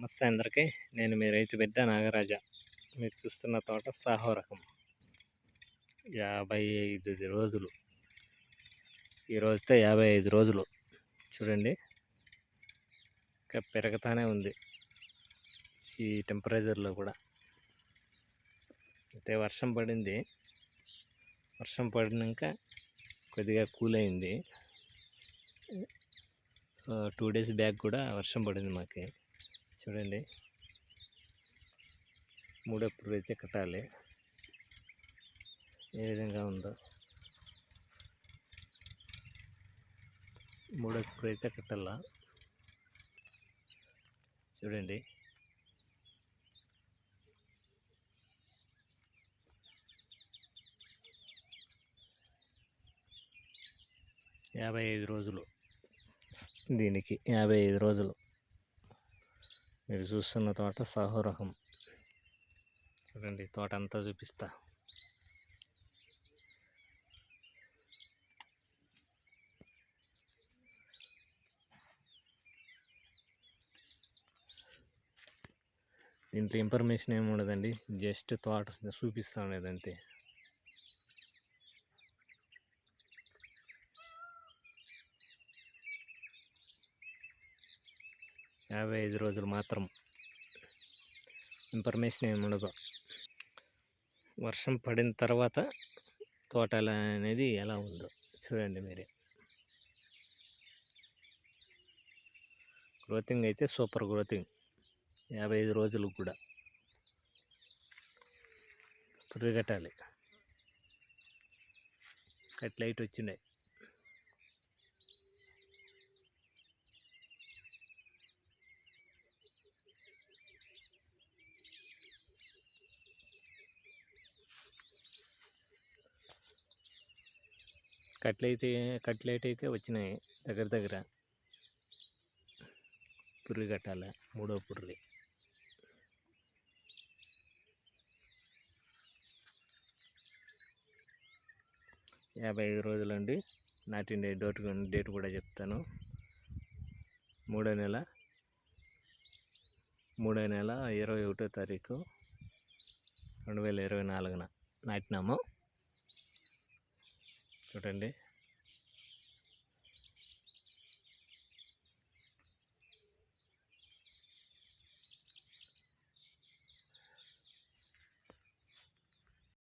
నమస్తే అందరికీ. నేను మీ రైతు బిడ్డ నాగరాజ. మీరు చూస్తున్న తోట సాహో రకం యాభై ఐదు రోజులు. ఈ రోజుతో యాభై ఐదు రోజులు. చూడండి. ఇంకా పెరగతానే ఉంది. ఈ టెంపరేచర్లో కూడా. అయితే వర్షం పడింది. వర్షం పడినాక కొద్దిగా కూల్ అయింది. టూ డేస్ బ్యాక్ కూడా వర్షం పడింది మాకు. చూడండి. మూడప్పుడు అయితే కట్టాలి ఏ విధంగా ఉందో. మూడో అయితే కట్టాలా? చూడండి. యాభై ఐదు రోజులు. దీనికి యాభై ఐదు రోజులు. మీరు చూస్తున్న తోట సాహో రకం చూడండి తోట అంతా చూపిస్తా. దీంట్లో ఇన్ఫర్మేషన్ ఏమి ఉండదండి జస్ట్ తోట చూపిస్తా లేదంతే యాభై ఐదు రోజులు మాత్రం ఇన్ఫర్మేషన్ ఏమి ఉండదు. వర్షం పడిన తర్వాత తోట అనేది ఎలా ఉందో చూడండి మీరే. గ్రోతింగ్ అయితే సూపర్ గ్రోతింగ్. యాభై ఐదు రోజులు కూడా. పురిగట్టాలి కట్ లైట్ వచ్చినాయి. కట్లయితే కట్లైట్ అయితే వచ్చినాయి దగ్గర దగ్గర. పుర్రి కట్టాలి మూడో పుర్రి. యాభై ఐదు రోజులండి నాటిన డేట్ డేట్ కూడా చెప్తాను. మూడో నెల మూడో నెల ఇరవై ఒకటో తారీఖు రెండు వేల ఇరవై నాలుగున నాటినాము. చూడండి.